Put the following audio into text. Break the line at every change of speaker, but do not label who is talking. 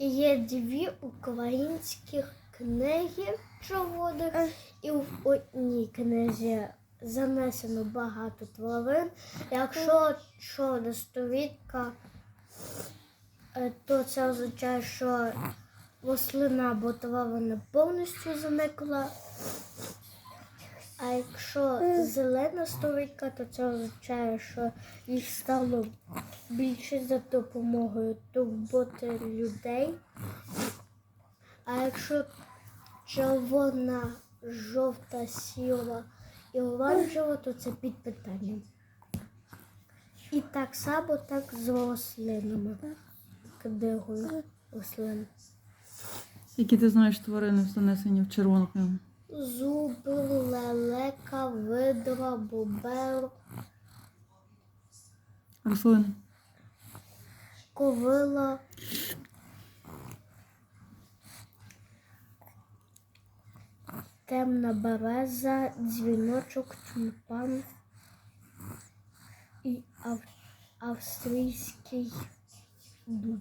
Є дві українські книги човодих, і в одній книзі занесено багато тварин. Якщо чорна сторінка, е, то це означає, що рослина або тварина повністю зникла. А якщо зелена сторінка, то це означає, що їх стало більше за допомогою турботи людей. А якщо червона, жовта, сіла і оранжева, то це під питанням. І так само так з рослинами. Книгою рослин.
Які ти знаєш тварини занесені в червону?
Зуби, лелека, видра, бобер,
Рослини.
ковила, темна береза, дзвіночок, тюльпан і ав- австрійський дуб.